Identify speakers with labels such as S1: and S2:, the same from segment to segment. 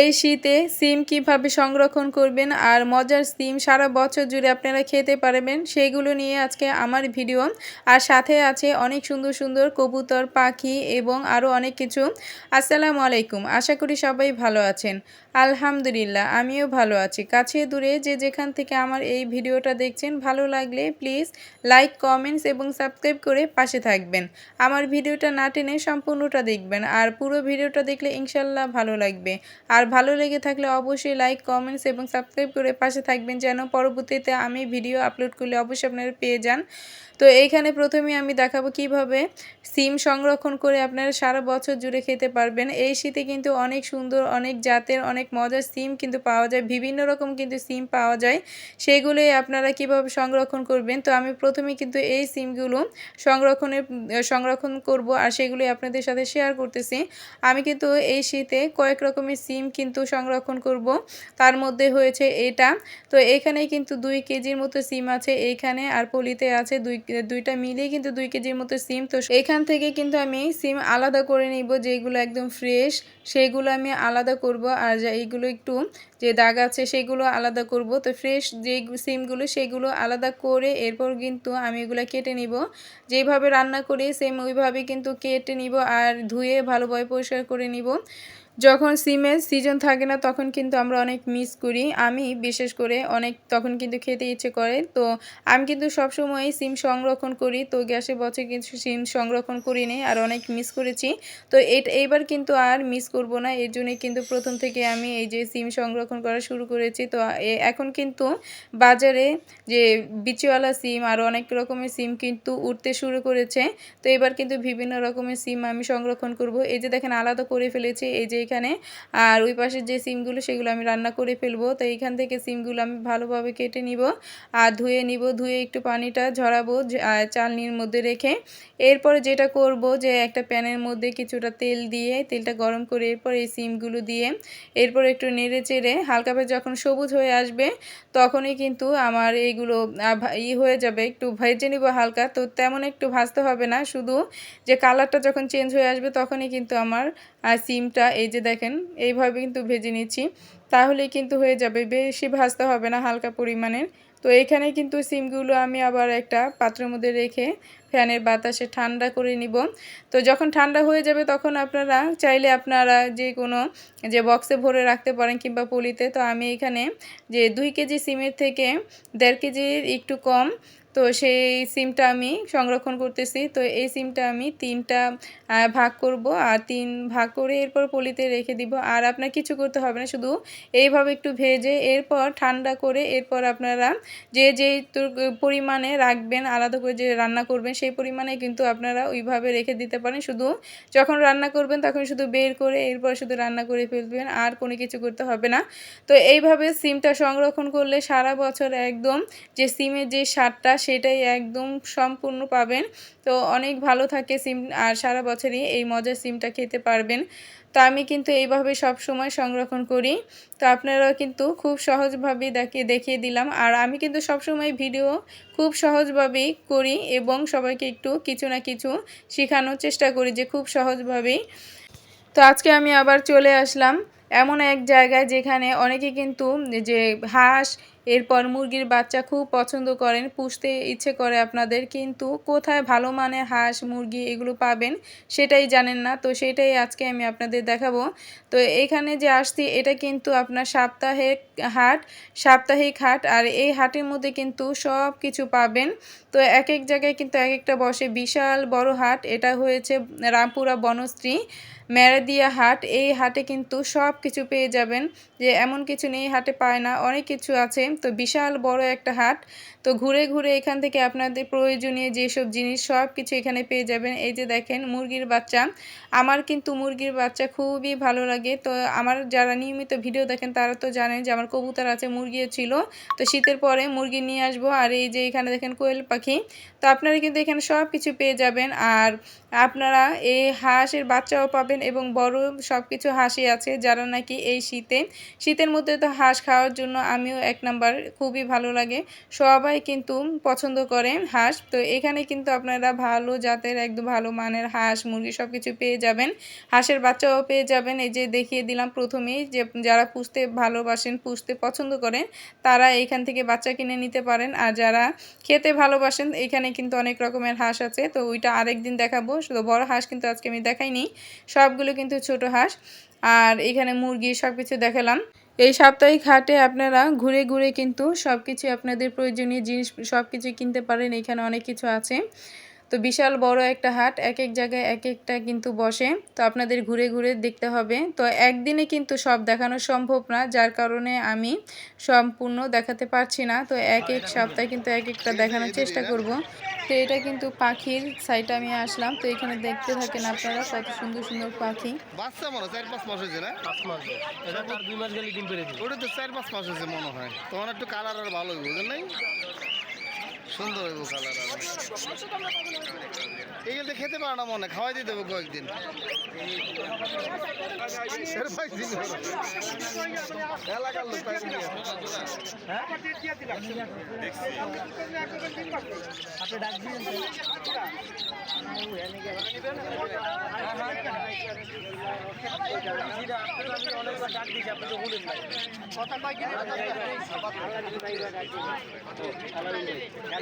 S1: এই শীতে সিম কীভাবে সংরক্ষণ করবেন আর মজার সিম সারা বছর জুড়ে আপনারা খেতে পারবেন, সেগুলো নিয়ে আজকে আমার ভিডিও। আর সাথে আছে অনেক সুন্দর সুন্দর কবুতর, পাখি এবং আরও অনেক কিছু। আসসালামু আলাইকুম, আশা করি সবাই ভালো আছেন। আলহামদুলিল্লাহ, আমিও ভালো আছি। কাছে দূরে যে যেখান থেকে আমার এই ভিডিওটা দেখছেন, ভালো লাগলে প্লিজ লাইক, কমেন্টস এবং সাবস্ক্রাইব করে পাশে থাকবেন। আমার ভিডিওটা না টেনে সম্পূর্ণটা দেখবেন আর পুরো ভিডিওটা দেখলে ইনশাল্লাহ ভালো লাগবে। আর ভালো লেগে থাকলে অবশ্যই লাইক, কমেন্টস এবং সাবস্ক্রাইব করে পাশে থাকবেন যেন পরবর্তীতে আমি ভিডিও আপলোড করলে অবশ্যই আপনারা পেয়ে যান। তো এইখানে প্রথমে আমি দেখাবো কীভাবে সিম সংরক্ষণ করে আপনারা সারা বছর জুড়ে খেতে পারবেন। এই শীতে কিন্তু অনেক সুন্দর, অনেক জাতের, অনেক মজার সিম কিন্তু পাওয়া যায়, বিভিন্ন রকম কিন্তু সিম পাওয়া যায়। সেগুলোই আপনারা কীভাবে সংরক্ষণ করবেন? তো আমি প্রথমে কিন্তু এই সিমগুলো সংরক্ষণের সংরক্ষণ করব আর সেগুলি আপনাদের সাথে শেয়ার করতেছি। আমি কিন্তু এই শীতে কয়েক রকমের সিম কিন্তু সংরক্ষণ করব। তার মধ্যে হয়েছে এটা। তো এখানে কিন্তু দুই কেজির মতো সিম আছে এইখানে আর পলিতে আছে দুই, দুইটা মিলিয়ে কিন্তু দুই কেজির মতো সিম। তো এখান থেকে কিন্তু আমি সিম আলাদা করে নিব, যেগুলো একদম ফ্রেশ সেগুলো আমি আলাদা করব। আর এইগুলো একটু যে দাগ আছে সেগুলো আলাদা করব। তো ফ্রেশ যে সিমগুলো সেগুলো আলাদা করে এরপর কিন্তু আমি এগুলো কেটে নিব। যেভাবে রান্না করি সেম ওইভাবে কিন্তু কেটে নিব আর ধুয়ে ভালোভাবে পরিষ্কার করে নিব। যখন সিমের সিজন থাকে না, তখন কিন্তু আমরা অনেক মিস করি। আমি বিশেষ করে অনেক, তখন কিন্তু খেতে ইচ্ছে করে। তো আমি কিন্তু সবসময় সিম সংরক্ষণ করি। তো গ্যাসে বছর কিছু সিম সংরক্ষণ করি নি আর অনেক মিস করেছি। তো এটা, এইবার কিন্তু আর মিস করব না। এর জন্যই কিন্তু প্রথম থেকে আমি এই যে সিম সংরক্ষণ করা শুরু করেছি। তো এখন কিন্তু বাজারে যে বিচিওয়ালা সিম আর অনেক রকমের সিম কিন্তু উঠতে শুরু করেছে। তো এবার কিন্তু বিভিন্ন রকমের সিম আমি সংরক্ষণ করব। এই যে দেখেন, আলাদা করে ফেলেছি। এই যে এখানে। আর ওই পাশের যে সিমগুলো, সেগুলো আমি রান্না করে ফেলব। তো এইখান থেকে সিমগুলো আমি ভালোভাবে কেটে নিব আর ধুয়ে নিব। ধুয়ে একটু পানিটা ঝরাবো চালনির মধ্যে রেখে। এরপরে যেটা করব যে, একটা প্যানের মধ্যে কিছুটা তেল দিয়ে, তেলটা গরম করে এরপর এই সিমগুলো দিয়ে, এরপর একটু নেড়ে চেড়ে হালকাভাবে যখন সবুজ হয়ে আসবে, তখনই কিন্তু আমার এইগুলো ই হয়ে যাবে। একটু ভেজে নিব হালকা। তো তেমন একটু ভাজতে হবে না। শুধু যে কালারটা যখন চেঞ্জ হয়ে আসবে, তখনই কিন্তু আমার সিমটা এই যে দেখেন, এইভাবে কিন্তু ভেজে নিচ্ছি। তাহলেই কিন্তু হয়ে যাবে, বেশি ভাজতে হবে না হালকা পরিমাণের। তো এখানে কিন্তু সিমগুলো আমি আবার একটা পাত্রের মধ্যে রেখে ফ্যানের বাতাসে ঠান্ডা করে নিব। তো যখন ঠান্ডা হয়ে যাবে তখন আপনারা চাইলে আপনারা যে কোনো, যে বক্সে ভরে রাখতে পারেন কিংবা পলিতে। তো আমি এখানে যে দুই কেজি সিমের থেকে দেড় কেজির একটু কম, তো সেই সিমটা আমি সংরক্ষণ করতেছি। তো এই সিমটা আমি তিনটা ভাগ করব আর তিন ভাগ করে এরপর পলিতে রেখে দিব। আর আপনার কিছু করতে হবে না, শুধু এইভাবে একটু ভেজে এরপর ঠান্ডা করে এরপর আপনারা যে যে পরিমাণে রাখবেন, আলাদা করে যে রান্না করবেন সেই পরিমাণে কিন্তু আপনারা ওইভাবে রেখে দিতে পারেন। শুধু যখন রান্না করবেন তখন শুধু বের করে এরপর শুধু রান্না করে ফেলবেন, আর কোনো কিছু করতে হবে না। তো এইভাবে সিমটা সংরক্ষণ করলে সারা বছর একদম যে সিমের যে সারটা সেটাই একদম সম্পূর্ণ পাবেন। তো অনেক ভালো থাকে সিম, আর সারা বছরই এই মজার সিমটা খেতে পারবেন। তো আমি কিন্তু এইভাবে সব সময় সংরক্ষণ করি। তো আপনারাও কিন্তু খুব সহজভাবেই দেখিয়ে দেখিয়ে দিলাম। আর আমি কিন্তু সবসময় ভিডিও খুব সহজভাবেই করি এবং সবাইকে একটু কিছু না কিছু শেখানোর চেষ্টা করি যে খুব সহজভাবেই। তো আজকে আমি আবার চলে আসলাম এমন এক জায়গায় যেখানে অনেকে কিন্তু যে হাঁস এরপর মুরগির বাচ্চা খুব পছন্দ করেন, পুষতে ইচ্ছে করে আপনাদের, কিন্তু কোথায় ভালো মানের হাঁস, মুরগি এগুলো পাবেন সেটাই জানেন না। তো সেটাই আজকে আমি আপনাদের দেখাবো। তো এখানে যে আসছি, এটা কিন্তু আপনার সাপ্তাহিক হাট সাপ্তাহিক হাট, আর এই হাটের মধ্যে কিন্তু সব কিছু পাবেন। তো এক এক জায়গায় কিন্তু এক একটা বসে বিশাল বড় হাট। এটা হয়েছে রামপুরা বনশ্রী। ম্যারাদিয়া হাট, এই হাটে কিন্তু সব কিছু পেয়ে যাবেন। যে এমন কিছু নেই, হাটে পায় না, অনেক কিছু আছে। তো বিশাল বড় একটা হাট। তো ঘুরে ঘুরে এখান থেকে আপনাদের প্রয়োজনীয় যেসব জিনিস, সব কিছু এখানে পেয়ে যাবেন। এই যে দেখেন, মুরগির বাচ্চা। আমার কিন্তু মুরগির বাচ্চা খুবই ভালো লাগে। তো আমার যারা নিয়মিত ভিডিও দেখেন, তারা তো জানেন যে আমার কবুতর আছে মুরগিও ছিল। তো শীতের পরে মুরগি নিয়ে আসব। আর এই যে এখানে দেখেন, কোয়েল পাখি। তো আপনারা কিন্তু এখানে সব কিছু পেয়ে যাবেন। আর আপনারা এই হাঁসের বাচ্চাও পাবেন। এবং বড় সব কিছু হাঁসই আছে, যারা নাকি এই শীতে, শীতের মধ্যে তো হাঁস খাওয়ার জন্য আমিও এক নম্বর খুবই ভালো লাগে। সবাই কিন্তু পছন্দ করে হাঁস, তো এখানে কিন্তু আপনারা ভালো জাতের, একদম ভালো মানের হাঁস, মুরগি সব কিছু পেয়ে যাবেন। হাঁসের বাচ্চাও পেয়ে যাবেন। এই যে দেখিয়ে দিলাম প্রথমেই যে যারা পুষতে ভালোবাসেন, পুষতে পছন্দ করেন, তারা এইখান থেকে বাচ্চা কিনে নিতে পারেন। আর যারা খেতে ভালোবাসেন, এখানে কিন্তু অনেক রকমের হাঁস আছে। তো ওইটা আরেক দিন দেখাবো। শুধু বড় হাঁস কিন্তু আজকে আমি দেখাইনি। সবগুলো কিন্তু ছোট হাঁস। আর এখানে মুরগি সব কিছু দেখালাম। এই সাপ্তাহিক হাটে আপনারা ঘুরে ঘুরে কিন্তু সব কিছু আপনাদের প্রয়োজনীয় জিনিস সব কিছু কিনতে পারেন। এখানে অনেক কিছু আছে। তো বিশাল বড় একটা হাট, এক এক জায়গায় এক একটা কিন্তু বসে। তো আপনাদের ঘুরে ঘুরে দেখতে হবে। তো একদিনে কিন্তু সব দেখানো সম্ভব না, যার কারণে আমি সম্পূর্ণ দেখাতে পারছি না। তো এক এক সপ্তাহে কিন্তু এক একটা দেখানোর চেষ্টা করব। তো এটা কিন্তু পাখির সাইডে আমি আসলাম। তো এখানে দেখতে থাকেন আপনারা কত সুন্দর সুন্দর পাখি।
S2: বাচ্চা মনে হয় চার পাঁচ মাস হয়েছে না?
S3: পাঁচ মাস এটা তার দুই মাস গেলে ডিম পেরে
S2: ওটা তো চার পাঁচ মাস হয়েছে মনে হয়। তখন একটু কালার আর ভালো বুঝলেন নাই? সুন্দর হইব কালার আর এগুলো তো খেতে পারে না মনে খাওয়াই দিয়ে দেবো কয়েকদিন এলাকার লোক তাই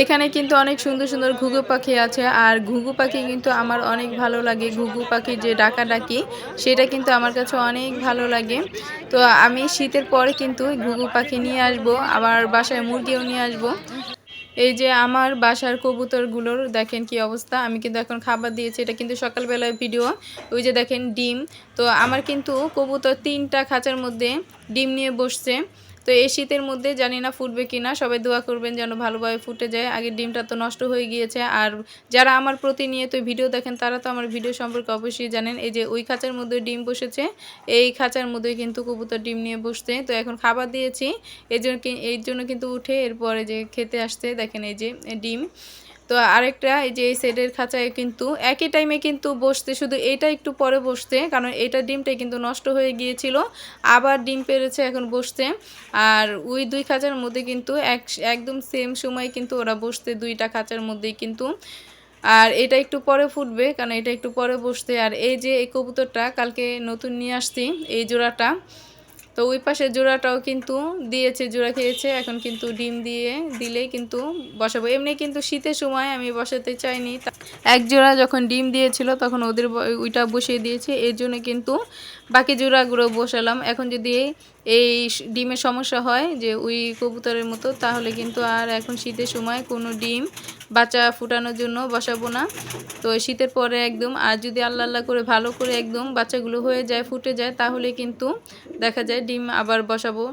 S1: এখানে কিন্তু অনেক সুন্দর সুন্দর ঘুঘু পাখি আছে, আর ঘুঘু পাখি কিন্তু আমার অনেক ভালো লাগে। ঘুঘু পাখি যে ডাকা ডাকি সেটা কিন্তু আমার কাছে অনেক ভালো লাগে। তো আমি শীতের পরে কিন্তু ঘুঘু পাখি নিয়ে আসব, আবার বাসায় মুরগিও নিয়ে আসব। এই যে আমার বাসার কবুতরগুলোর দেখেন কি অবস্থা, আমি কিন্তু এখন খাবার দিয়েছি, এটা কিন্তু সকালবেলায় ভিডিও। ওই যে দেখেন ডিম, তো আমার কিন্তু কবুতর তিনটা খাঁচার মধ্যে ডিম নিয়ে বসছে। তো এই শীতের মধ্যে জানি না ফুটবে কি না সবাই দোয়া করবেন যেন ভালোভাবে ফুটে যায়। আগে ডিমটা তো নষ্ট হয়ে গিয়েছে। আর যারা আমার প্রতিনিয়ত ভিডিও দেখেন, তারা তো আমার ভিডিও সম্পর্কে অবশ্যই জানেন, এই যে ওই খাঁচার মধ্যে ডিম বসেছে, এই খাঁচার মধ্যে কিন্তু কবুতর ডিম নিয়ে বসতে তো এখন খাবার দিয়েছি এই জন্য এই জন্য কিন্তু উঠে এরপরে যে খেতে আসতে দেখেন এই যে ডিম। তো আরেকটা, এই যে এই সেটের খাঁচায় কিন্তু একই টাইমে কিন্তু বসতে, শুধু এইটা একটু পরে বসতে, কারণ এটা ডিমটাই কিন্তু নষ্ট হয়ে গিয়েছিল, আবার ডিম পেরেছে এখন বসতে। আর ওই দুই খাঁচার মধ্যে কিন্তু এক, একদম সেম সময় কিন্তু ওরা বসতে, দুইটা খাঁচার মধ্যেই কিন্তু। আর এটা একটু পরে ফুটবে, কারণ এটা একটু পরে বসতে। আর এই যে এই কবুতরটা কালকে নতুন নিয়ে আসছি, এই জোড়াটা তো ওই পাশে জোড়াটাও কিন্তু দিয়েছে, জোড়া খেয়েছে, এখন কিন্তু ডিম দিয়ে দিলেই কিন্তু বসাবো। এমনি কিন্তু শীতের সময় আমি বসাতে চাইনি। এক জোড়া যখন ডিম দিয়েছিল তখন ওদের ওইটা বসিয়ে দিয়েছে, এর জন্য কিন্তু বাকি জোড়াগুলো বসালাম। এখন যদি এই ডিমের সমস্যা হয় যে ওই কবুতরের মতো, তাহলে কিন্তু আর এখন শীতের সময় কোনো ডিম বাচ্চা ফুটানোর জন্য বসাবো না। তো শীতের পরে একদম, আর যদি আল্লাহ আল্লাহ করে ভালো করে একদম বাচ্চাগুলো হয়ে যায়, ফুটে যায়, তাহলে কিন্তু দেখা যায় ডিম আবার বসাবো।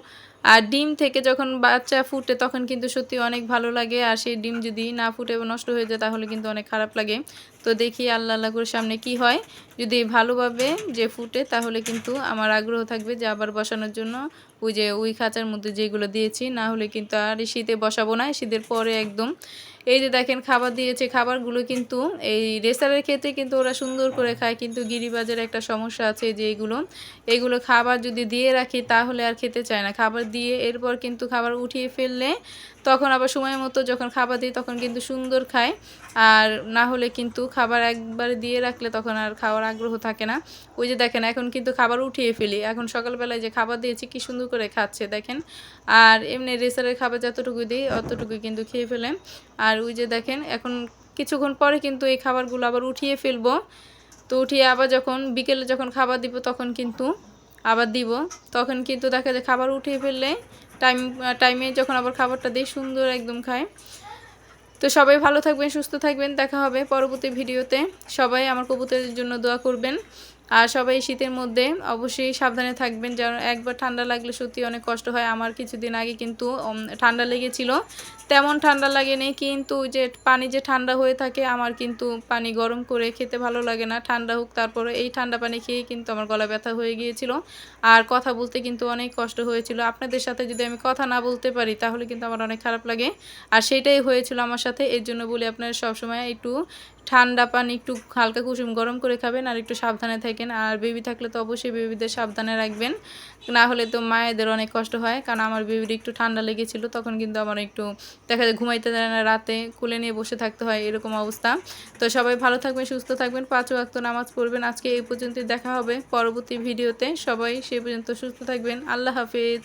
S1: আর ডিম থেকে যখন বাচ্চা ফুটে, তখন কিন্তু সত্যি অনেক ভালো লাগে। আর সেই ডিম যদি না ফুটে নষ্ট হয়ে যায়, তাহলে কিন্তু অনেক খারাপ লাগে। তো দেখি আল্লাহ আল্লাহ করে সামনে কি হয়। যদি ভালোভাবে যে ফুটে, তাহলে কিন্তু আমার আগ্রহ থাকবে যে আবার বসানোর জন্য। ওই যে ওই খাঁচার মধ্যে যেগুলো দিয়েছি, না হলে কিন্তু আর শীতে বসাবো না। শীতের পরে একদম এই যে দেখেন খাবার দিয়েছে, খাবারগুলো কিন্তু এই রেসারের ক্ষেত্রে কিন্তু ওরা সুন্দর করে খায়, কিন্তু গিরিবাজের একটা সমস্যা আছে যে এইগুলো এগুলো খাবার যদি দিয়ে রাখি তাহলে আর খেতে চায় না। খাবার দিয়ে এরপর কিন্তু খাবার উঠিয়ে ফেললে তখন আবার সময় মতো যখন খাবার দিই তখন কিন্তু সুন্দর খায়। আর না হলে কিন্তু খাবার একবার দিয়ে রাখলে তখন আর খাওয়ার আগ্রহ থাকে না। ওই যে দেখেন এখন কিন্তু খাবার উঠিয়ে ফেলি। এখন সকালবেলায় যে খাবার দিয়েছি কি সুন্দর করে খাচ্ছে, দেখেন। আর এমনি রেসারের খাবার যতটুকু দিই অতটুকু কিন্তু খেয়ে ফেলে আর ওই যে দেখেন, এখন কিছুক্ষণ পরে কিন্তু এই খাবারগুলো আবার উঠিয়ে ফেলব। তো উঠিয়ে আবার যখন বিকেলে যখন খাবার দিব তখন কিন্তু আবার দিব। তখন কিন্তু দেখা যায় খাবার উঠিয়ে ফেললে টাইম, টাইমে যখন আবার খাবারটা দিই সুন্দর একদম খায়। তো সবাই ভালো থাকবেন, সুস্থ থাকবেন। দেখা হবে পরবর্তী ভিডিওতে। সবাই আমার কবুতরের জন্য দোয়া করবেন। আর সবাই শীতের মধ্যে অবশ্যই সাবধানে থাকবেন। যেন একবার ঠান্ডা লাগলে সত্যি অনেক কষ্ট হয়। আমার কিছুদিন আগে কিন্তু ঠান্ডা লেগেছিল। তেমন ঠান্ডা লাগে লাগেনি কিন্তু যে পানি যে ঠান্ডা হয়ে থাকে, আমার কিন্তু পানি গরম করে খেতে ভালো লাগে না। ঠান্ডা হোক তারপরে এই ঠান্ডা পানি খেয়ে কিন্তু আমার গলা ব্যথা হয়ে গিয়েছিল। আর কথা বলতে কিন্তু অনেক কষ্ট হয়েছিল। আপনাদের সাথে যদি আমি কথা না বলতে পারি, তাহলে কিন্তু আমার অনেক খারাপ লাগে। আর সেটাই হয়েছিল আমার সাথে। এর জন্য বলি আপনারা সবসময় একটু ঠান্ডা পানি, একটু হালকা কুসুম গরম করে খাবেন আর একটু সাবধানে থাকেন। আর বেবি থাকলে তো অবশ্যই বেবিদের সাবধানে রাখবেন। না হলে তো মায়েদের অনেক কষ্ট হয়, কারণ আমার বেবির একটু ঠান্ডা লেগেছিল, তখন কিন্তু আমার একটু দেখা যায় ঘুমাইতে দেয় না, রাতে কুলে নিয়ে বসে থাকতে হয়, এরকম অবস্থা। তো সবাই ভালো থাকবেন, সুস্থ থাকবেন, পাঁচ ওয়াক্ত নামাজ পড়বেন। আজকে এই পর্যন্তই দেখা হবে পরবর্তী ভিডিওতে। সবাই সেই পর্যন্ত সুস্থ থাকবেন। আল্লাহ হাফেজ।